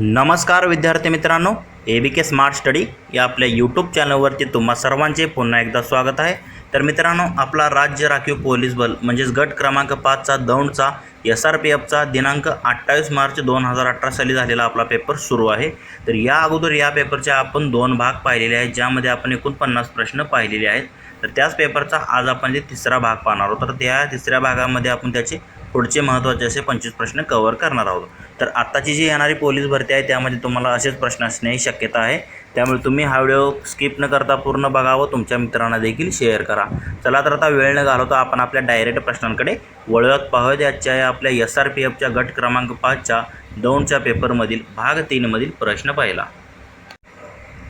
नमस्कार विद्यार्थी मित्रांनो ए बी के स्मार्ट स्टडी या आपल्या यूट्यूब चॅनलवरती तुम्हा सर्वांचे पुन्हा एकदा स्वागत आहे. तर मित्रांनो आपला राज्य राखीव पोलीस बल म्हणजेच गट क्रमांक पाचचा दौंडचा एस आर पी एफचा दिनांक अठ्ठावीस मार्च दोन हजार अठरा साली झालेला आपला पेपर सुरू आहे. तर या अगोदर या पेपरचे आपण दोन भाग पाहिलेले आहेत ज्यामध्ये आपण एकूण पन्नास प्रश्न पाहिलेले आहेत. तर त्याच पेपरचा आज आपण जे तिसरा भाग पाहणार आहोत तर त्या तिसऱ्या भागामध्ये आपण त्याचे पुढचे महत्त्वाचे असे पंचवीस प्रश्न कव्हर करणार आहोत. तर आत्ताची जी येणारी पोलीस भरती आहे त्यामध्ये तुम्हाला असेच प्रश्न असण्याची शक्यता आहे. त्यामुळे तुम्ही हा व्हिडिओ स्किप न करता पूर्ण बघावं तुमच्या मित्रांना देखील शेअर करा. चला तर आता वेळ न घालवता आपण आपल्या डायरेक्ट प्रश्नांकडे वळवत पाहूयात आजच्या या आपल्या एस आर पी एफच्या गट क्रमांक पाचच्या दोनच्या पेपरमधील भाग तीनमधील प्रश्न पाहिला.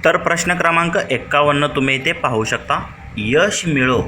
तर प्रश्न क्रमांक एक्कावन्न तुम्ही इथे पाहू शकता. यश मिळो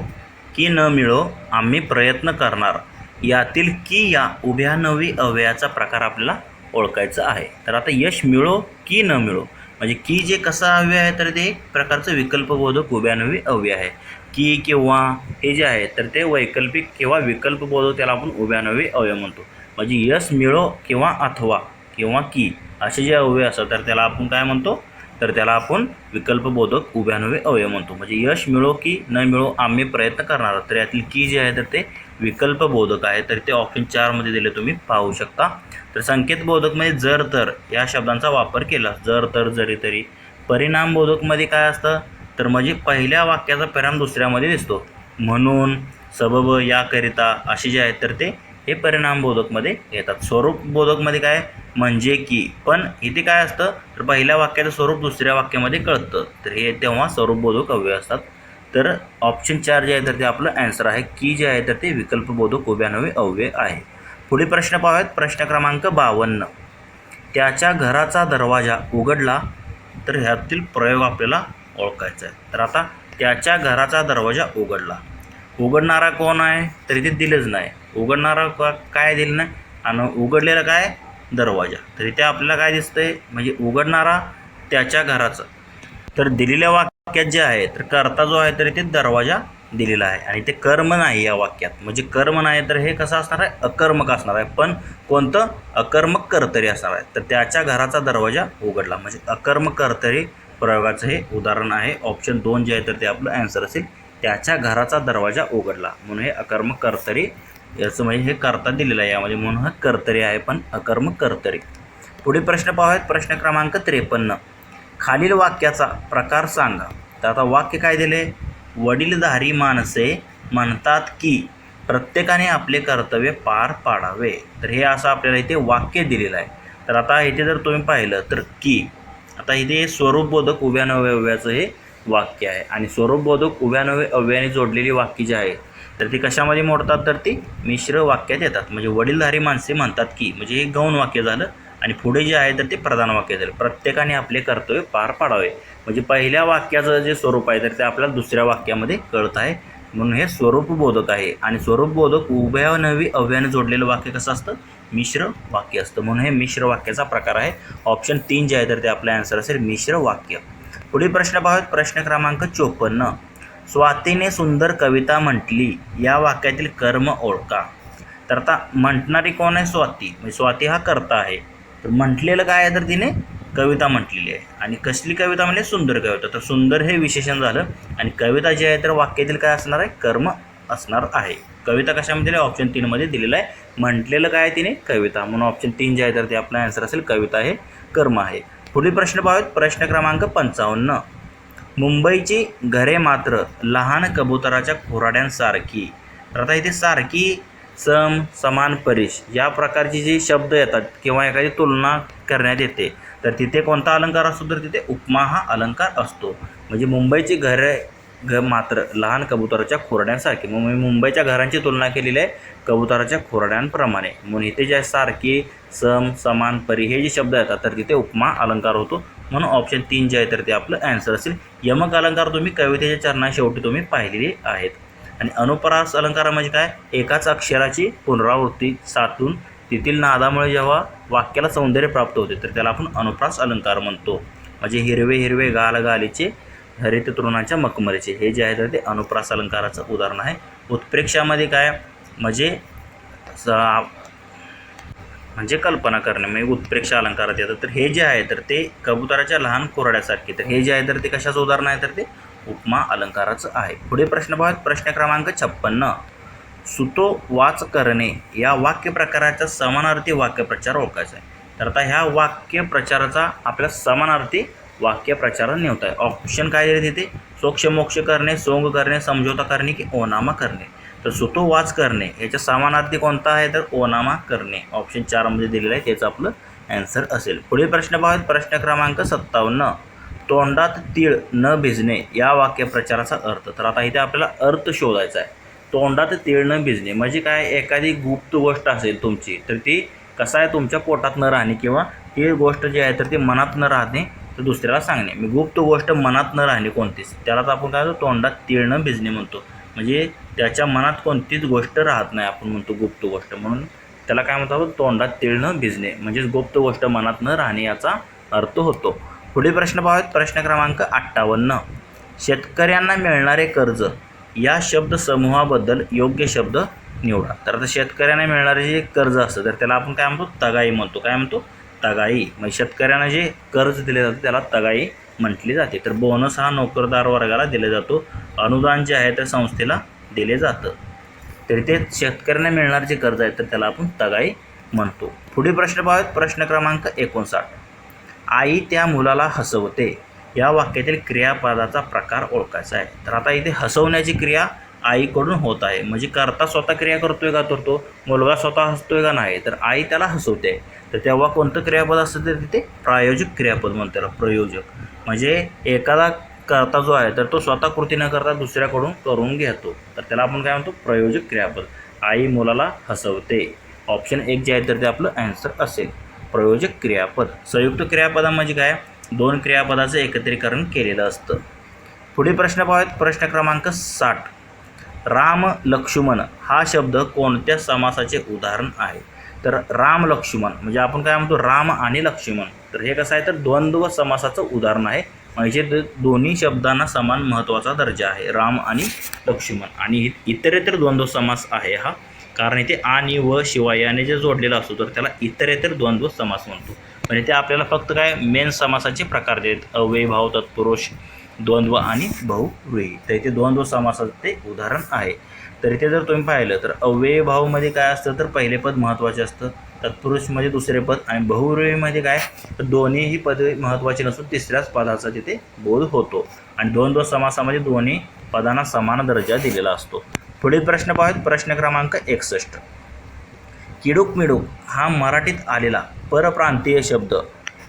की न मिळो आम्ही प्रयत्न करणार. यातील की या उभ्यानवी अव्ययाचा प्रकार आपल्याला ओळखायचा आहे. तर आता यश मिळो की न मिळो म्हणजे की जे कसं अव्यय आहे तर ते एक प्रकारचं विकल्पबोधक उभ्यानवी अव्यय आहे. की किंवा हे जे आहे तर ते वैकल्पिक किंवा विकल्पबोधक त्याला आपण उभ्यानवी अव्यय म्हणतो. म्हणजे यश मिळो किंवा अथवा किंवा की असे जे अव्यय असतात तर त्याला आपण काय म्हणतो? तर त्याला आपण विकल्पबोधक उभ्यानवे अवयव म्हणतो. म्हणजे यश मिळो की न मिळो आम्ही प्रयत्न करणार आहोत. तर यातील की जे आहे तर ते विकल्पबोधक आहे तर ते ऑप्शन चारमध्ये दिले तुम्ही पाहू शकता. तर संकेतबोधकमध्ये म्हणजे जर तर या शब्दांचा वापर केला. जर तर जरी तरी. परिणामबोधकमध्ये काय असतं? तर म्हणजे पहिल्या वाक्याचा परिणाम दुसऱ्यामध्ये दिसतो. म्हणून सबब याकरिता असे जे आहेत तर ते हे परिणामबोधकमध्ये येतात. स्वरूप बोधकमध्ये काय? म्हणजे की. पण इथे काय असतं? तर पहिल्या वाक्याचं स्वरूप दुसऱ्या वाक्यामध्ये कळतं. तर हे तेव्हा स्वरूपबोधक अव्यय असतात. तर ऑप्शन चार जे आहे तर ते आपलं ॲन्सर आहे. की जे आहे तर ते विकल्पबोधक उभ्यानवे अव्यय आहे. पुढे प्रश्न पाहूयात. प्रश्न क्रमांक बावन्न. त्याच्या घराचा दरवाजा उघडला तर ह्यातील प्रयोग आपल्याला ओळखायचा आहे. तर आता त्याच्या घराचा दरवाजा उघडला. उघडणारा कोण आहे? तर इथे दिलंच नाही. उघडणारा का- काय दिलं नाही? आणि उघडलेला काय? दरवाजा. तर इथे आपल्याला काय दिसतंय? म्हणजे उघडणारा त्याच्या घराचं. तर दिलेल्या वाक्य वाक्यात जे आहे तर कर्ता जो आहे तर इथे दरवाजा दिलेला आहे. आणि ते कर्म नाही या वाक्यात. म्हणजे कर्म नाही तर हे कसं असणार आहे? अकर्मक असणार आहे. पण कोणतं? अकर्मक कर्तरी असणार आहे. तर त्याच्या घराचा दरवाजा उघडला. म्हणजे अकर्मक कर्तरी प्रयोगाचं हे उदाहरण आहे. ऑप्शन दोन जे आहे तर ते आपलं ॲन्सर असेल. त्याच्या घराचा दरवाजा उघडला. म्हणून हे अकर्मक कर्तरी याचं म्हणजे हे कर्ता दिलेलं आहे. यामध्ये म्हणून हा कर्तरी आहे पण अकर्मक कर्तरी. पुढे प्रश्न पाहूयात. प्रश्न क्रमांक त्रेपन्न. खालील वाक्याचा प्रकार सांगा. तर आता वाक्य काय दिले? वडीलधारी माणसे म्हणतात की प्रत्येकाने आपले कर्तव्य पार पाडावे. तर हे असं आपल्याला इथे वाक्य दिलेलं आहे. तर आता इथे जर तुम्ही पाहिलं तर की आता इथे स्वरूपबोधक उभ्या नव्या हे वाक्य आहे. आणि स्वरूपबोधक उभ्या नव्हे जोडलेली वाक्य जी आहे तर ती कशामध्ये मोडतात? तर ती मिश्र वाक्यात येतात. म्हणजे वडीलधारी माणसे म्हणतात की म्हणजे हे गौण वाक्य झालं. आणि पुढे जे आहे तर ते प्रधान वाक्य झाले प्रत्येकाने आपले कर्तव्य पार पाडावे. म्हणजे पहिल्या वाक्याचं जे स्वरूप आहे तर ते आपल्याला दुसऱ्या वाक्यामध्ये कळत आहे. म्हणून हे स्वरूपबोधक आहे. आणि स्वरूपबोधक उभ्या नवी अव्याने जोडलेलं वाक्य कसं असतं? मिश्र वाक्य असतं. म्हणून हे मिश्र वाक्याचा प्रकार आहे. ऑप्शन तीन जे आहे तर ते आपलं आन्सर असेल मिश्र वाक्य. पुढील प्रश्न पाहूयात. प्रश्न क्रमांक चोपन्न. स्वातीने सुंदर कविता म्हटली. या वाक्यातील कर्म ओळखा. तर आता म्हटणारी कोण आहे स्वाती? म्हणजे स्वाती हा कर्ता आहे. तर म्हटलेलं काय आहे तर तिने कविता म्हटलेली आहे. आणि कसली कविता म्हणजे सुंदर कविता. तर सुंदर हे विशेषण झालं. आणि कविता जी आहे तर वाक्यातील काय असणार आहे? कर्म असणार आहे. कविता कशामध्ये दिली ऑप्शन तीनमध्ये दिलेलं आहे. म्हटलेलं काय आहे तिने? कविता. म्हणून ऑप्शन तीन जे आहे तर ते आपलं आन्सर असेल कविता हे कर्म आहे. पुढील प्रश्न पाहूयात. प्रश्न क्रमांक पंचावन्न. मुंबईची घरे मात्र लहान कबुतराच्या खोराड्यांसारखी तर आता इथे सारखी सम समान परीश. या प्रकारचे जे शब्द येतात किंवा एखादी तुलना करण्यात येते तर तिथे कोणता अलंकार असतो? तर तिथे उपमा हा अलंकार असतो. म्हणजे मुंबईची घरे घ मात्र लहान कबुतराच्या खोरड्यांसारखी. मग मी मुंबईच्या घरांची तुलना केलेली आहे कबुतराच्या खोरड्यांप्रमाणे. म्हणून इथे जे आहे सारखी सम समान परी हे जे शब्द येतात तर तिथे उपमा अलंकार होतो. म्हणून ऑप्शन तीन जे आहे तर ते आपलं ॲन्सर असेल. यमक अलंकार तुम्ही कवितेच्या चरणा शेवटी तुम्ही पाहिलेले आहेत. आणि अनुप्रास अलंकार म्हणजे काय? एकाच अक्षराची पुनरावृत्ती साधून तेथील नादामुळे जेव्हा वाक्याला सौंदर्य प्राप्त होते तर त्याला आपण अनुप्रास अलंकार म्हणतो. म्हणजे हिरवे हिरवे गाल गालीचे हरित तृणाच्या मखमलीचे. हे जे आहे तर ते अनुप्रास अलंकाराचं उदाहरण आहे. उत्प्रेक्षामध्ये काय? म्हणजे स- म्हणजे कल्पना करणे. म्हणजे उत्प्रेक्षा अलंकारात येतं. तर हे जे आहे तर ते कबुतराच्या लहान कोरड्यासारखे. तर हे जे आहे तर ते कशाचं उदाहरण आहे? तर ते उपमा अलंकाराचं आहे. पुढे प्रश्न पाहत प्रश्न क्रमांक छप्पन्न. सुतो वाच करणे या वाक्य प्रकाराचा समानार्थी वाक्यप्रचार ओळखायचा आहे. तर आता ह्या वाक्य प्रचाराचा आपल्या समानार्थी वाक्य प्रचार निवता आहे. ऑप्शन काय दिले तिथे? सोक्ष मोक्ष करणे सोंग करणे समझोता करणे की ओनामा करणे. तर सुतो वाच करणे याच्या समानार्थी कोणता आहे तर ओनामा करणे. ऑप्शन चारमध्ये दिलेलं आहे त्याचं आपलं ॲन्सर असेल. पुढील प्रश्न पाहत प्रश्न क्रमांक सत्तावन्न. तोंडात तीळ न भिजणे या वाक्यप्रचाराचा अर्थ. तर आता इथे आपल्याला अर्थ शोधायचा आहे. तोंडात तीळ न भिजणे म्हणजे काय? एखादी गुप्त गोष्ट असेल तुमची तर ती कसं आहे? तुमच्या पोटात न राहणे किंवा ती गोष्ट जी आहे तर ती मनात न राहणे तर दुसऱ्याला सांगणे. मी गुप्त गोष्ट मनात न राहणे कोणतीच. त्यालाच आपण काय म्हणतो? तोंडात तीळ न भिजणे म्हणतो. म्हणजे त्याच्या मनात कोणतीच गोष्ट राहत नाही आपण म्हणतो गुप्त गोष्ट. म्हणून त्याला काय म्हणतो तोंडात तीळ न भिजणे म्हणजेच गुप्त गोष्ट मनात न राहणे याचा अर्थ होतो. पुढील प्रश्न पाहूयात. प्रश्न क्रमांक अठ्ठावन्न. शेतकऱ्यांना मिळणारे कर्ज या शब्द समूहाबद्दल योग्य शब्द निवडा. तर आता शेतकऱ्यांना मिळणारे जे कर्ज असतं तर त्याला आपण काय म्हणतो? तगाई म्हणतो. काय म्हणतो? तगाई. म्हणजे शेतकऱ्यांना जे कर्ज दिले जाते त्याला तगाई म्हटली जाते. तर बोनस हा नोकरदार वर्गाला दिला जातो. अनुदान जे आहे त्या संस्थेला दिले जातं. तरी ते शेतकऱ्यांना मिळणारे जे कर्ज आहे तर त्याला आपण तगाई म्हणतो. पुढील प्रश्न पाहूयात. प्रश्न क्रमांक एकोणसाठ. आई त्या मुलाला हसवते. या वाक्यातील क्रियापदाचा प्रकार ओळखायचा आहे. तर आता इथे हसवण्याची क्रिया आईकडून होत आहे. म्हणजे करता स्वतः क्रिया करतोय का तर तो मुलगा स्वतः हसतोय का नाही? तर आई त्याला हसवते. तर तेव्हा कोणतं क्रियापद असतं तर तिथे प्रायोजक क्रियापद म्हणतो त्याला प्रयोजक. म्हणजे एखादा करता जो आहे तर तो स्वतः कृती न करता दुसऱ्याकडून करून घेतो. तर त्याला आपण काय म्हणतो? प्रयोजक क्रियापद. आई मुलाला हसवते. ऑप्शन एक जे आहे तर ते आपलं ॲन्सर असेल. प्रयोजक क्रियापद. संयुक्त क्रियापदामध्ये म्हणजे काय? दोन क्रियापदाचं एकत्रीकरण केलेलं असतं. पुढील प्रश्न पाहूयात. प्रश्न क्रमांक साठ. राम लक्ष्मण हा शब्द कोणत्या समासाचे उदाहरण आहे? तर राम लक्ष्मण म्हणजे आपण काय म्हणतो? राम आणि लक्ष्मण. तर हे कसं आहे? तर द्वंद्व समासाचं उदाहरण आहे. म्हणजे द- दोन्ही शब्दांना समान महत्त्वाचा दर्जा आहे. राम आणि लक्ष्मण. आणि इ- इतरेतर द्वंद्व समास आहे हा. कारण इथे आणि व शिवाय याने जे जोडलेला असतो तर त्याला इतरेतर द्वंद्व समास म्हणतो. म्हणजे ते आपल्याला फक्त काय मेन समासाचे प्रकार देत अव्ययभाव तत्पुरुष द्वंद्व आणि बहुव्रीही तर इथे द्वंद्व समासाचं ते उदाहरण आहे. तर इथे जर तुम्ही पाहिलं तर अव्ययभावमध्ये काय असतं तर पहिले पद महत्त्वाचे असतं तत्पुरुषमध्ये दुसरे पद आणि बहुव्रीहीमध्ये काय तर दोन्हीही पदे महत्त्वाची नसून तिसऱ्याच पदाचा तिथे बोध होतो. आणि द्वंद्व समासामध्ये दोन्ही पदांना समान दर्जा दिलेला असतो. पुढील प्रश्न पाहूयात. प्रश्न क्रमांक एकसष्ट. किडूक मिडूक हा मराठीत आलेला परप्रांतीय शब्द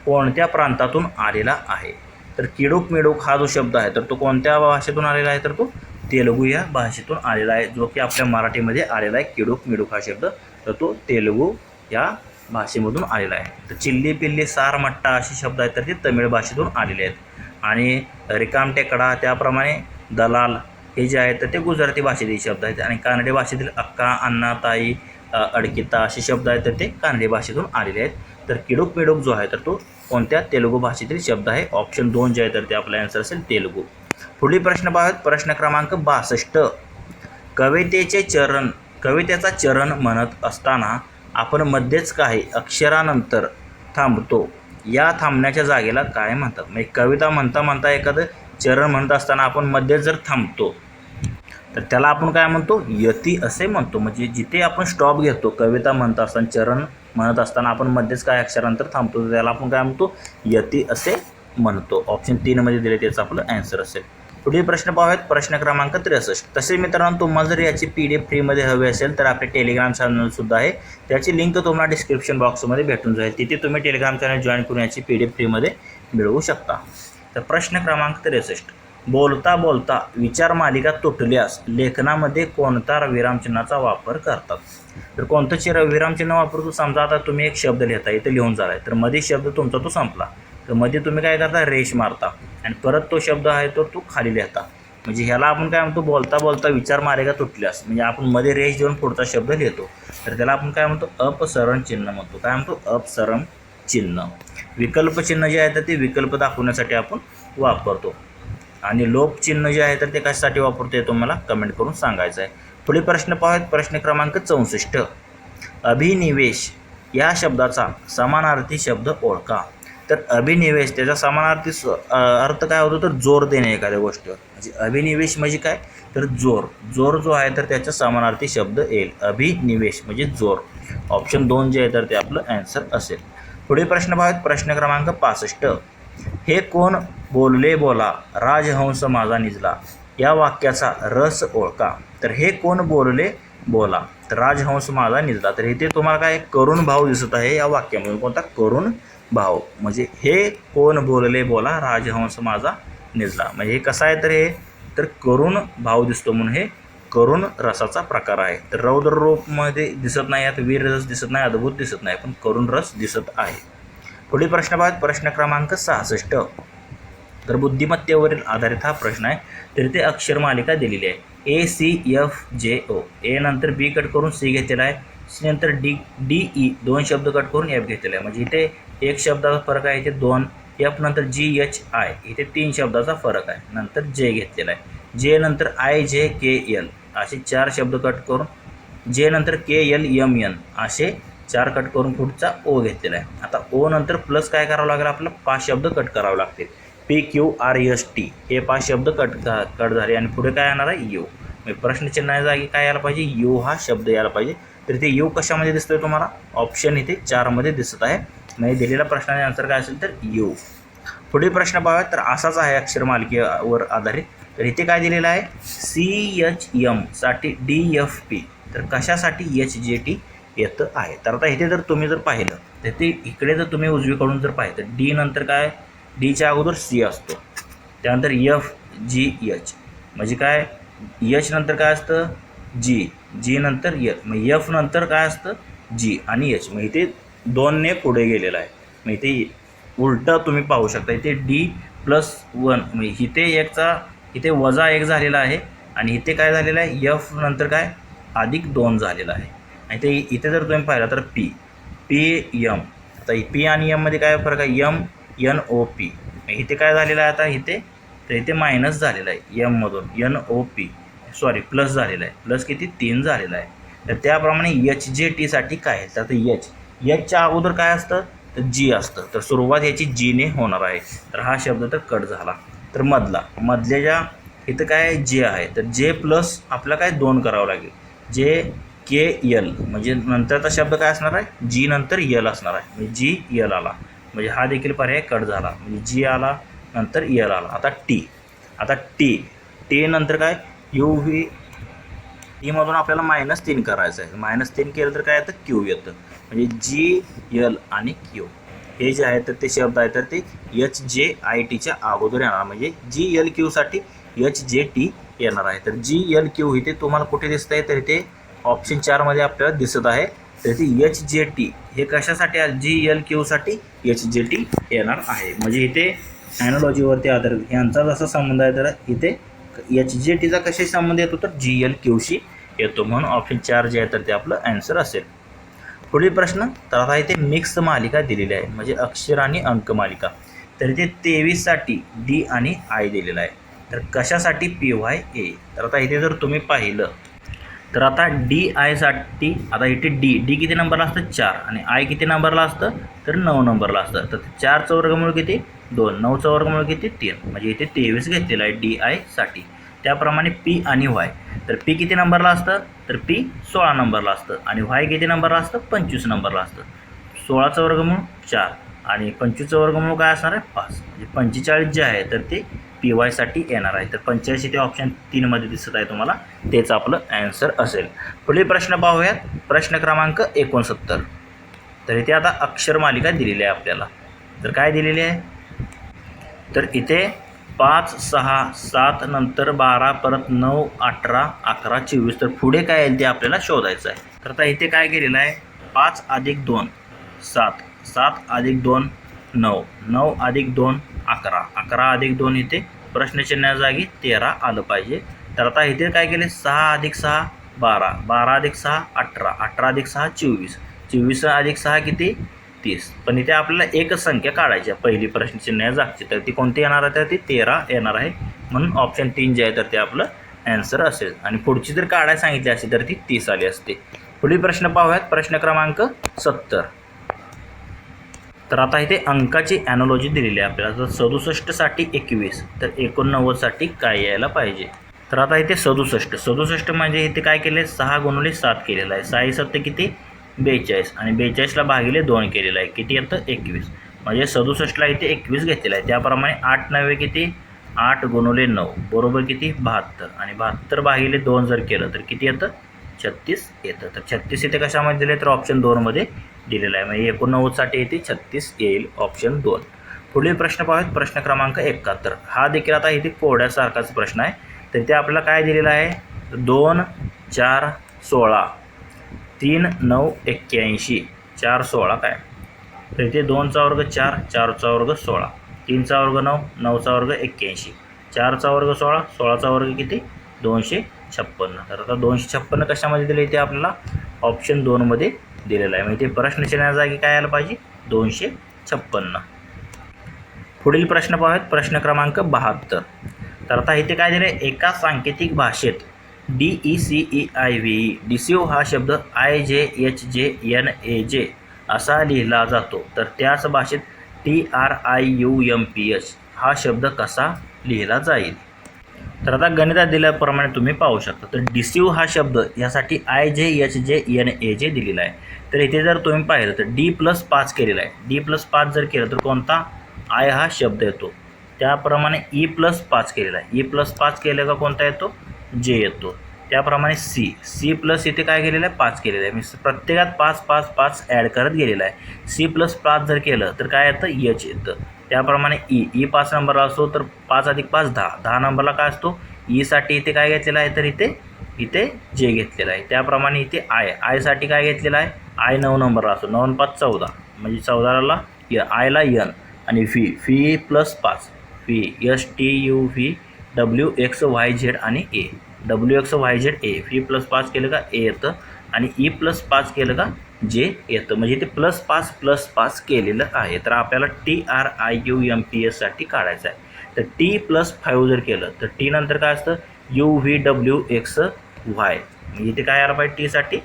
कोणत्या प्रांतातून आलेला आहे? तर किडूक मिडूक हा जो शब्द आहे तर तो कोणत्या भाषेतून आलेला आहे? तर तो तेलुगू या भाषेतून आलेला आहे. जो की आपल्या मराठीमध्ये आलेला आहे किडूक मिडूक हा शब्द. तर तो तेलुगू या भाषेमधून आलेला आहे. तर चिल्ली पिल्ली सार मट्टा असे शब्द आहेत तर ते तमिळ भाषेतून आलेले आहेत. आणि रिकाम टेकडा त्याप्रमाणे दलाल हे जे आहेत तर ते गुजराती भाषेतील शब्द आहेत आणि कानडी भाषेतील अक्का अण्णा ताई अडकिता असे शब्द आहेत तर ते कानडी भाषेतून आलेले आहेत. तर किडूक मिडूक जो आहे तर तो कोणत्या तेलुगू भाषेतील शब्द आहे? ऑप्शन दोन जे आहे तर ते आपला आन्सर असेल तेलुगू. पुढील प्रश्न पाहत प्रश्न क्रमांक बासष्ट. कवितेचे चरण कवितेचा चरण म्हणत असताना आपण मध्येच काही अक्षरानंतर थांबतो. या थांबण्याच्या जागेला काय म्हणतात? म्हणजे कविता म्हणता म्हणता एखादं चरण म्हणत असताना आपण मध्येच जर थांबतो तर त्याला आपण काय म्हणतो? यती असे म्हणतो. म्हणजे जिथे आपण स्टॉप घेतो कविता म्हणत असताना चरण म्हणत असताना आपण मध्येच काय अक्षरांतर थांबतो. तर त्याला आपण काय म्हणतो? यती असे म्हणतो. ऑप्शन तीनमध्ये दिले त्याचं आपलं ॲन्सर असेल. पुढील प्रश्न पाहूयात. प्रश्न क्रमांक त्रेसष्ट. तसे मित्रांनो तुम्हाला जर याची पी डी एफ फ्रीमध्ये हवी असेल तर आपले टेलिग्राम चॅनलसुद्धा आहे. त्याची लिंक तुम्हाला डिस्क्रिप्शन बॉक्समध्ये भेटून जाईल. तिथे तुम्ही टेलिग्राम चॅनल जॉईन करून याची पी डी एफ फ्रीमध्ये मिळवू शकता. तर प्रश्न क्रमांक त्रेसष्ट. बोलता बोलता विचार मालिका तुटल्यास लेखनामध्ये कोणता विरामचिन्हाचा वापर करतात? तर कोणतं चिर विरामचिन्ह वापरतो? समजा आता तुम्ही एक शब्द लिहिता इथं लिहून झाला आहे तर मध्ये शब्द तुमचा तो संपला. तर मध्ये तुम्ही काय करता? रेष मारता. आणि परत तो शब्द आहे तो तो खाली लिहिता. म्हणजे ह्याला आपण काय म्हणतो? बोलता बोलता विचार मालिका तुटल्यास. म्हणजे आपण मध्ये रेष देऊन पुढचा शब्द लिहितो. तर त्याला आपण काय म्हणतो? अपसरण चिन्ह म्हणतो. काय म्हणतो? अपसरण चिन्ह. विकल्प चिन्ह जे आहे तर ते विकल्प दाखवण्यासाठी आपण वापरतो. आणि लोप चिन्ह जे आहे तर ते कशासाठी वापरतो हे तुम्हाला कमेंट करून सांगायचं आहे पुढील प्रश्न पाहूयात. प्रश्न क्रमांक चौसष्ट. अभिनिवेश या शब्दाचा समानार्थी शब्द ओळखा. तर अभिनिवेश त्याचा समानार्थी अर्थ काय होतो? तर जोर देणे एखाद्या गोष्टीवर. म्हणजे अभिनिवेश म्हणजे काय? तर जोर. जोर जो आहे तर त्याचा समानार्थी शब्द येईल. अभिनिवेश म्हणजे जोर. ऑप्शन दोन जे आहे तर ते आपलं ॲन्सर असेल. पुढील प्रश्न पाहूयात. प्रश्न क्रमांक पासष्ट. हे कोण बोलले बोला राजहंस माझा निजला. या वाक्याचा रस ओळखा. तर हे कोण बोलले बोला तर राजहंस माझा निजला. तर इथे तुम्हाला काय करुण भाव दिसत आहे या वाक्यामधून. कोणता? करुण भाव म्हणजे हे कोण बोलले बोला राजहंस माझा निजला. म्हणजे हे कसं आहे तर हे? तर करुण भाव दिसतो म्हणून हे करुण रसाचा प्रकार आहे. तर रौद्र रूपमध्ये दिसत नाही यात वीर रस दिसत नाही अद्भुत दिसत नाही पण करुण रस दिसत आहे. पुढील प्रश्न पाहत प्रश्न क्रमांक सहासष्ट. तर बुद्धिमत्तेवरील आधारित हा प्रश्न आहे. तर इथे अक्षर मालिका दिलेली आहे. ए सी एफ जे ओ ए नंतर बी कट करून सी घेतलेला आहे. सी नंतर डी डी ई दोन शब्द कट करून एफ घेतलेला आहे. म्हणजे इथे एक शब्दाचा फरक आहे. इथे दोन. एफ नंतर जी एच आय इथे तीन शब्दाचा फरक आहे. नंतर जे घेतलेला आहे. जे नंतर आय जे के एल असे चार शब्द कट करून जे नंतर के एल एम एन असे चार कट करून पुढचा ओ घेतलेला आहे. आता ओ नंतर प्लस काय करावं लागेल आपल्याला? पाच शब्द कट करावे लागतील. P Q R S T हे पाच शब्द कट कट झाले आणि पुढे काय येणार आहे? यू म्हणजे प्रश्नचिन्हा जागी काय यायला पाहिजे? यू हा शब्द यायला पाहिजे. तर ते यू कशामध्ये दिसतोय तुम्हाला? ऑप्शन इथे चारमध्ये दिसत आहे. म्हणजे दिलेल्या प्रश्नाचे आन्सर काय असेल तर यू पुढील प्रश्न पाहूया तर असाच आहे अक्षर मालिकेवर आधारित. तर इथे काय दिलेलं आहे? सी एच एमसाठी डी एफ पी तर कशासाठी एच जे टी येतं आहे. तर आता इथे जर तुम्ही जर पाहिलं तर ते इकडे जर तुम्ही उजवीकडून जर पाहिलं तर डी नंतर काय? डीच्या अगोदर सी असतो. त्यानंतर एफ जी एच म्हणजे काय? यच नंतर काय असतं? जी जी नंतर एच मग एफ नंतर काय असतं? जी आणि एच मग इथे दोनने पुढे गेलेलं आहे. मग इथे उलटं तुम्ही पाहू शकता इथे डी प्लस वन म्हणजे इथे एकचा इथे वजा एक झालेला आहे आणि इथे काय झालेलं आहे? एफ नंतर काय? अधिक दोन झालेलं आहे. आणि ते इथे जर तुम्ही पाहिलं तर पी पी यम आता पी आणि यममध्ये काय फरक आहे? यम यन ओ पी इथे काय झालेलं आहे आता इथे? तर इथे मायनस झालेलं आहे यममधून N O P sorry plus झालेलं आहे. प्लस किती? तीन झालेलं आहे. तर त्याप्रमाणे एच जे टीसाठी काय आहे? तर आता एच एचच्या अगोदर काय असतं? तर जी असतं. तर सुरुवात याची जीने होणार आहे. तर हा शब्द तर कट झाला. तर मधला. मधल्याच्या इथं काय जे आहे. तर जे प्लस आपलं काय? दोन करावं लागेल. जे के यल. म्हणजे नंतरचा शब्द काय असणार आहे? जी नंतर यल असणार आहे. म्हणजे जी यल आला. म्हणजे हा देखील पर्याय कट झाला. म्हणजे जी आला नंतर यल आला. आता टी आता टी टी नंतर काय? यू व्ही टीमधून आपल्याला मायनस तीन करायचं आहे. मायनस तीन केलं तर काय येतं? क्यू येतं. म्हणजे जी यल आणि क्यू हे जे आहे तर ते शब्द आहे तर ते एच जे आय टीच्या अगोदर येणार. म्हणजे जी एल क्यूसाठी एच जे टी येणार आहे. तर जी एल क्यू इथे तुम्हाला कुठे दिसत आहे तर इथे ऑप्शन चारमध्ये आपल्याला दिसत आहे. तर ती एच जे टी हे कशासाठी जी एल क्यूसाठी एच जे टी येणार आहे. म्हणजे इथे ॲनॉलॉजीवरती आधारित. यांचा जसा संबंध आहे तर इथे एच जे टीचा कशाशी संबंध येतो? तर जी एल क्यूशी येतो. म्हणून ऑप्शन चार जे आहे तर ते आपलं ॲन्सर असेल. पुढील प्रश्न तर आता इथे मिक्स मालिका दिलेली आहे. म्हणजे अक्षर आणि अंक मालिका. तर इथे तेवीससाठी डी आणि आय दिलेला आहे. तर कशासाठी पी वाय ए तर आता इथे जर तुम्ही पाहिलं तर आता डी आयसाठी आता इथे डी डी किती नंबरला असतं? चार. आणि आय किती नंबरला असतं? तर नऊ नंबरला असतं. तर चारचं वर्गमूळ किती? दोन. नऊचं वर्गमूळ किती? तीन. म्हणजे इथे तेवीस घेतलेलं आहे डी आयसाठी त्याप्रमाणे पी आणि व्हाय तर पी किती नंबरला असतं? तर पी सोळा नंबरला असतं. आणि व्हाय किती नंबरला असतं? पंचवीस नंबरला असतं. सोळाचं वर्गमूळ चार. आणि पंचवीसचं वर्गमूळ काय असणार आहे? पाच. म्हणजे पंचेचाळीस जे आहे तर ते पी वायसाठी येणार आहे. तर पंच्याऐंशी ते ऑप्शन तीनमध्ये दिसत आहे तुम्हाला. तेच आपलं ॲन्सर असेल. पुढील प्रश्न पाहूयात. प्रश्न क्रमांक एकोणसत्तर. तर इथे आता अक्षर मालिका दिलेली आहे आपल्याला. तर काय दिलेली आहे? तर इथे पाच सहा सात नंतर बारा परत नऊ अठरा अकरा चोवीस. तर पुढे काय येईल ते आपल्याला शोधायचं आहे. तर आता इथे काय केलेलं आहे? पाच अधिक दोन सात. सात अधिक दोन नऊ. नऊ अधिक दोन अकरा. अकरा अधिक दोन इथे प्रश्नचिन्हा जागी तेरा आलं पाहिजे. तर आता इथे काय केले? सहा अधिक सहा बारा. बारा अधिक सहा अठरा. अठरा अधिक सहा चोवीस. चोवीस अधिक सहा किती? तीस. पण इथे आपल्याला एकच संख्या काढायची आहे. पहिली प्रश्नचिन्ह जागची. तर ती कोणती येणार आहे? तर ती तेरा येणार आहे. म्हणून ऑप्शन तीन जे आहे तर ते आपलं ॲन्सर असेल. आणि पुढची जर काढायला सांगितली असेल तर ती तीस आली असते. पुढील प्रश्न पाहूयात. प्रश्न क्रमांक सत्तर. तर आता इथे अंकाची ॲनॉलॉजी दिलेली आहे आपल्याला. जर सदुसष्टसाठी एकवीस तर एकोणनव्वदसाठी काय यायला पाहिजे? तर आता इथे सदुसष्ट. सदुसष्ट म्हणजे इथे काय केले सहा गुणुले सात केलेलं आहे. सहा सत्य किती? बेचाळीस. आणि बेचाळीसला भागिले दोन केलेलं आहे. किती येतं? एकवीस. म्हणजे सदुसष्टला इथे एकवीस घेतलेलं आहे. त्याप्रमाणे आठ नव्हे किती? आठ गुणुले नऊ. बरोबर किती? बहात्तर. आणि बहात्तर भागिले दोन जर केलं तर किती येतं? छत्तीस येतं. तर छत्तीस इथे कशामध्ये दिले तर ऑप्शन दोनमध्ये दिलेलं आहे. म्हणजे एकोणनव्वदसाठी इथे छत्तीस येईल ऑप्शन दोन. पुढील प्रश्न पाहूयात. प्रश्न क्रमांक एकाहत्तर. हा देखील आता इथे कोड्यासारखाच प्रश्न आहे. तर इथे आपल्याला काय दिलेलं आहे? दोन चार सोळा. तीन नऊ एक्क्याऐंशी. चार सोळा काय? तर इथे दोनचा वर्ग चार चारचा वर्ग सोळा. तीनचा वर्ग नऊ नऊचा वर्ग एक्क्याऐंशी. चारचा वर्ग सोळा सोळाचा वर्ग किती? दोनशे छप्पन्न. तर आता दोनशे छप्पन्न कशामध्ये दिलं इथे आपल्याला? ऑप्शन दोनमध्ये दिलेलं आहे. म्हणजे इथे प्रश्न चिन्हा जागी काय आलं पाहिजे? दोनशे छप्पन्न. पुढील प्रश्न पाहूयात. प्रश्न क्रमांक बहात्तर. तर आता इथे काय दिलं आहे एका सांकेतिक भाषेत D E C E I V E डिसिओ हा शब्द आय जे एच जे एन ए जे असा लिहिला जातो. तर त्याच भाषेत T R I U M P H हा शब्द कसा लिहिला जाईल? तर आता गणितात दिल्याप्रमाणे तुम्ही पाहू शकता. तर डिसिव हा शब्द यासाठी आय जे एच जे एन ए जे दिलेला आहे. तर इथे जर तुम्ही पाहिलं तर डी प्लस पाच केलेला आहे. डी प्लस पाच जर केलं तर कोणता? आय हा शब्द येतो. त्याप्रमाणे e ई प्लस पाच केलेला आहे. E ई प्लस पाच केलं का कोणता येतो? जे येतो. त्याप्रमाणे सी सी प्लस इथे काय केलेलं आहे? पाच केलेलं आहे. मी प्रत्येकात पाच पाच पाच ॲड करत गेलेलं आहे. सी प्लस पाच जर केलं तर काय येतं? यच येतं. त्याप्रमाणे ई ई पाच नंबरला असतो तर पाच अधिक पाच दहा. दहा नंबरला काय असतो? E ईसाठी इथे काय घेतलेलं आहे तर इथे इथे जे घेतलेलं आहे. त्याप्रमाणे इथे आय आयसाठी काय घेतलेलं आहे? आय नऊ नंबरला असतो. नऊ पाच चौदा. म्हणजे चौदाला य आयला यन आणि फी फी प्लस पाच. V S T U V W X Y Z आणि A W X Y Z A V plus पाच केलं का ए येतं. आणि e ई प्लस पाच केलं का जे येतं. म्हणजे ते प्लस पाच प्लस पाच केलेलं आहे. तर आपल्याला T R I U M P एससाठी काढायचं आहे. तर टी प्लस फाईव्ह जर केलं तर टी नंतर काय असतं? U V W X Y म्हणजे इथे काय आलं पाहिजे? टीसाठी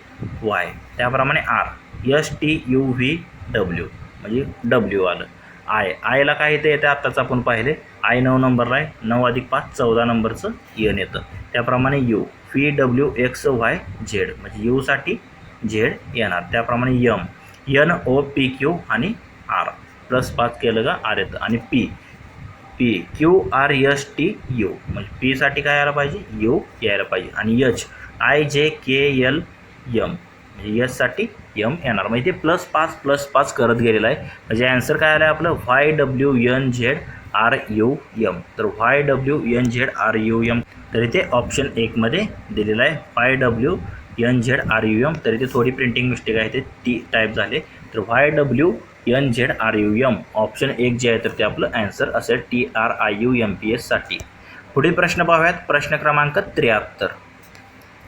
वाय त्याप्रमाणे R S T U V W म्हणजे डब्ल्यू आलं. आय आयला काय येतं येतं? आत्ताच आपण पाहिले. आय नऊ नंबरला आहे. नऊ अधिक पाच चौदा नंबरचं येन येतं. त्याप्रमाणे U V W X Y Z म्हणजे यूसाठी झेड येणार. त्याप्रमाणे M N O P Q आणि आर. प्लस पाच केलं का आर येतं. आणि P P Q R S T U. म्हणजे पीसाठी काय यायला पाहिजे? यू यायला पाहिजे. आणि यच आय जे के एल यम. म्हणजे एचसाठी यम येणार. म्हणजे ते प्लस पाच प्लस पाच करत गेलेलं आहे. म्हणजे ॲन्सर काय आलं आहे आपलं? Y W N Z R U M. तर Y W N Z R U M. तर इथे ऑप्शन एकमध्ये दिलेलं आहे. Y W N Z R U M तर इथे थोडी प्रिंटिंग मिस्टेक आहे ते टी टाईप झाले. तर Y W N Z R U M option एक जे आहे तर ते आपलं ॲन्सर असेल T R I U M P एससाठी पुढील प्रश्न पाहूयात. प्रश्न क्रमांक त्र्याहत्तर.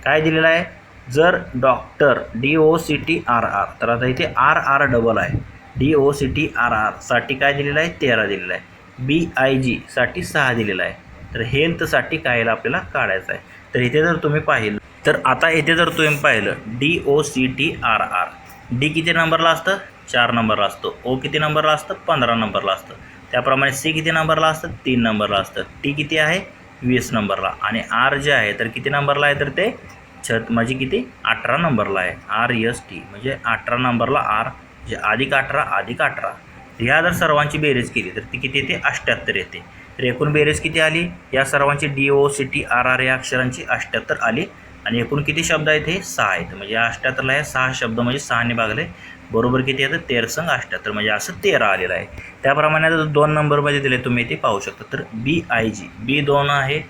काय दिलेलं आहे? जर doctor D O C T R R तर आता इथे आर आर डबल आहे. D O C T R आरसाठी काय दिलेलं आहे? तेरा दिलेलं आहे. बी आय जीसाठी सहा दिलेलं आहे. तर हेल्थसाठी कायला आपल्याला काढायचं आहे? तर इथे जर तुम्ही पाहिलं तर आता येथे जर तुम्ही पाहिलं D O C T R R D किती नंबरला असतं? चार नंबरला असतं. ओ किती नंबरला असतं? पंधरा नंबरला असतं. त्याप्रमाणे सी किती नंबरला असतं? तीन नंबरला असतं. टी किती आहे? वीस नंबरला आणि आर जे आहे तर किती नंबरला आहे? तर ते छत म्हणजे किती? अठरा नंबरला आहे. आर एस टी म्हणजे अठरा नंबरला आर जे अधिक अठरा अधिक अठरा. ह्या जर सर्वांची बेरीज केली तर ती किती येते? अठ्ठ्याहत्तर येते. तर एकूण बेरीज किती आली? या सर्वांची D O C T R R या अक्षरांची अष्ट्याहत्तर आली. आणि एकूण किती शब्द आहेत हे? सहा आहेत. म्हणजे अष्ट्याहत्तरला हे सहा शब्द म्हणजे सहाने भागले. बरोबर किती येतं तेरसंग अष्ट्याहत्तर. म्हणजे असं तेरा आलेलं आहे. त्याप्रमाणे आता दोन नंबरमध्ये दिले तुम्ही ते पाहू शकता. तर बी आय जी बी दोन आहे.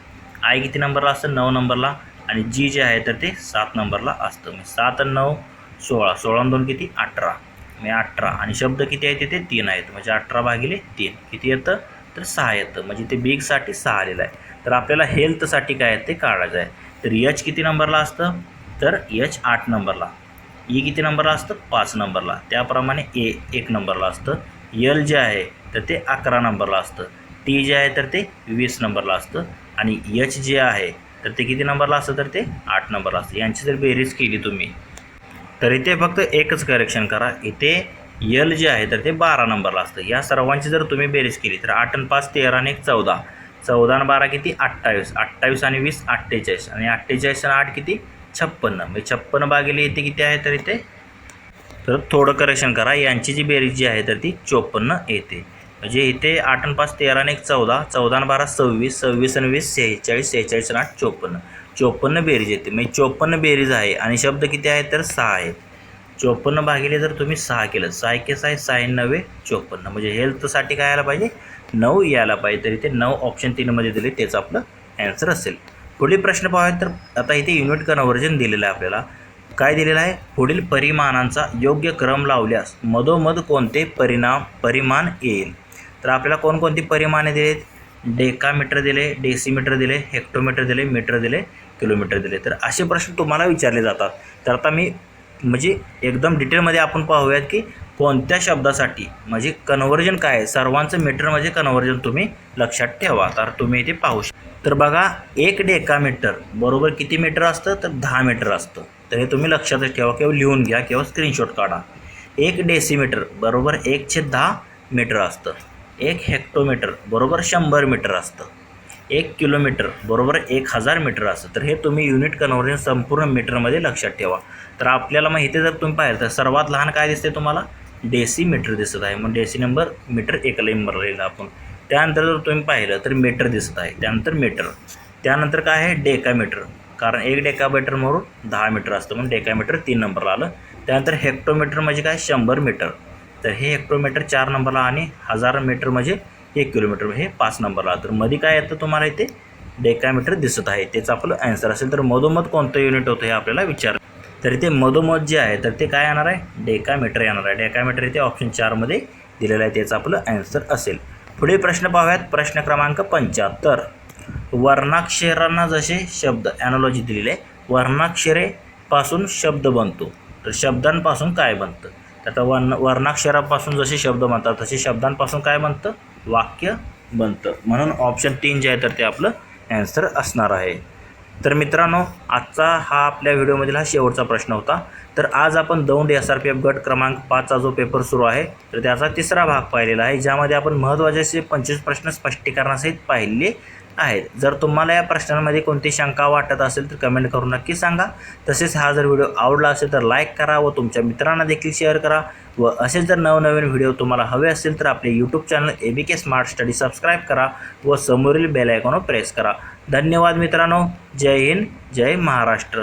आय किती नंबरला असतं? नऊ नंबरला आणि जी जे आहे तर ते सात नंबरला असतं. म्हणजे सात आणि नऊ सोळा. सोळा दोन किती? अठरा. म्हणजे अठरा. आणि शब्द किती आहेत? तिथे तीन आहेत. म्हणजे अठरा भागिले तीन. किती येतं? तर सहा येतं. म्हणजे ते बिगसाठी सहा आलेलं आहे. तर आपल्याला हेल्थसाठी काय आहे? ते काढायचं आहे. तर यच किती नंबरला असतं? तर यच आठ नंबरला. ई किती नंबरला असतं? पाच नंबरला. त्याप्रमाणे ए एक नंबरला असतं. यल जे आहे तर ते अकरा नंबरला असतं. टी जे आहे तर ते वीस नंबरला असतं. आणि यच जे आहे तर ते किती नंबरला असतं? तर ते आठ नंबरला असतं. यांची जर बेरीज केली तुम्ही तर इथे फक्त एकच करेक्शन करा. इथे यल जे आहे तर ते बारा नंबरला असतं. या सर्वांची जर तुम्ही बेरीज केली तर आठ आणि पाच तेरा आणि एक चौदा. चौदा आणि बारा किती? अठ्ठावीस. अठ्ठावीस आणि वीस अठ्ठेचाळीस. आणि अठ्ठेचाळीस आणि आठ किती? छप्पन्न. म्हणजे छप्पन्न भागिले इथे किती आहे तर इथे? तर थोडं करेक्शन करा. यांची जी बेरीज जी आहे तर ती चोपन्न येते. म्हणजे इथे आठ आणि पाच तेरा आणि एक चौदा. चौदा आणि बारा सव्वीस. सव्वीस आणि वीस सेहेचाळीस. सेहेचाळीस आणि आठ चोपन्न. चोपन्न बेरीज येते. म्हणजे चोपन्न बेरीज आहे आणि शब्द किती आहे तर सहा आहे. चोपन्न भागिले जर तुम्ही सहा केलं सहा केस आहे सहा नव्हे चोपन्न. म्हणजे हेल्थसाठी काय आलं पाहिजे? नऊ यायला पाहिजे तर इथे नऊ ऑप्शन तीनमध्ये दिले तेच आपलं ॲन्सर असेल. पुढील प्रश्न पाहूया तर आता इथे युनिट कन्व्हर्जन दिलेलं आहे आपल्याला. काय दिलेलं आहे? पुढील परिमाणांचा योग्य क्रम लावल्यास मधोमध कोणते परिणाम परिमाण येईल? तर आपल्याला कोणकोणती परिमाणे दिलेत? डेकामीटर दिले डेसीमीटर दिले हेक्टोमीटर दिले मीटर दिले किलोमीटर दिले. तर असे प्रश्न तुम्हाला विचारले जातात. तर आता मी म्हणजे एकदम डिटेलमध्ये आपण पाहूयात की कोणत्या शब्दासाठी? म्हणजे कन्व्हर्जन काय आहे? सर्वांचं मीटर म्हणजे कन्व्हर्जन तुम्ही लक्षात ठेवा. तर तुम्ही इथे पाहू शकता तर बघा एक डेकामीटर बरोबर किती मीटर असतं? तर दहा मीटर असतं. तर हे तुम्ही लक्षातच ठेवा किंवा लिहून घ्या किंवा स्क्रीनशॉट काढा. एक डेसिमीटर बरोबर एकशे दहा मीटर असतं. एक हेक्टोमीटर बरोबर शंभर मीटर असतं. एक किलोमीटर बरोबर एक हजार मीटर असतं. तर हे तुम्ही युनिट कन्व्हर्जन संपूर्ण मीटरमध्ये लक्षात ठेवा. तर आपल्याला माहिती जर तुम्ही पाहिलं तर सर्वात लहान काय दिसते तुम्हाला? डेसी मीटर दिसत आहे. मग डेसी नंबर मीटर एकला नंबर लिहिला आपण. त्यानंतर जर तुम्ही पाहिलं तर मीटर दिसत आहे. त्यानंतर मीटर. त्यानंतर काय आहे? डेका मीटर कारण एक डेकामीटर म्हणून दहा मीटर असतं. म्हणून डेकामीटर तीन नंबरला आलं. त्यानंतर हेक्टोमीटर म्हणजे काय? शंभर मीटर. तर हे हेक्टोमीटर चार नंबरला आणि हजार मीटर म्हणजे एक किलोमीटर. हे पाच नंबरला तर मध्ये काय येतं तुम्हाला इथे? डेकामीटर दिसत आहे. तेच आपलं ॲन्सर असेल तर मधोमध कोणतं युनिट होतं हे आपल्याला विचार तर इथे मधोमध जे आहे तर ते काय येणार आहे? डेकामीटर येणार आहे. डेकामीटर इथे ऑप्शन चारमध्ये दिलेलं आहे त्याचं आपलं ॲन्सर असेल. पुढे प्रश्न पाहूयात. प्रश्न क्रमांक पंच्याहत्तर. वर्णाक्षरांना जसे शब्द ॲनॉलॉजी दिलेली आहे वर्णाक्षरेपासून शब्द बनतो. तर शब्दांपासून काय बनतं? तर आता वर्ण वर्णाक्षरापासून जसे शब्द बनतात तसे शब्दांपासून काय बनतं? वाक्य बनतं. म्हणून ऑप्शन तीन जे आहे तर ते आपलं ॲन्सर असणार आहे. तर मित्रांनो आजचा हा आपल्या व्हिडिओमधील हा शेवटचा प्रश्न होता. तर आज आपण Daund S R P F गट क्रमांक पाचचा जो पेपर सुरू आहे तर त्याचा तिसरा भाग पाहिलेला आहे ज्यामध्ये आपण महत्त्वाचे असे पंचवीस प्रश्न स्पष्टीकरणासहित पाहिले. आहेत. जर तुम्हाला या प्रश्नांमध्ये कोणती शंका वाटत असेल तर कमेंट करून नक्की सांगा. तसेच हा जर व्हिडिओ आवडला असेल तर लाईक करा व तुमच्या मित्रांना देखील शेअर करा व असेच जर नवनवीन व्हिडिओ तुम्हाला हवे असेल तर आपले YouTube channel A B K smart study subscribe करा व समोरील बेल आयकॉनवर प्रेस करा. धन्यवाद मित्रांनो. जय हिंद. जय महाराष्ट्र.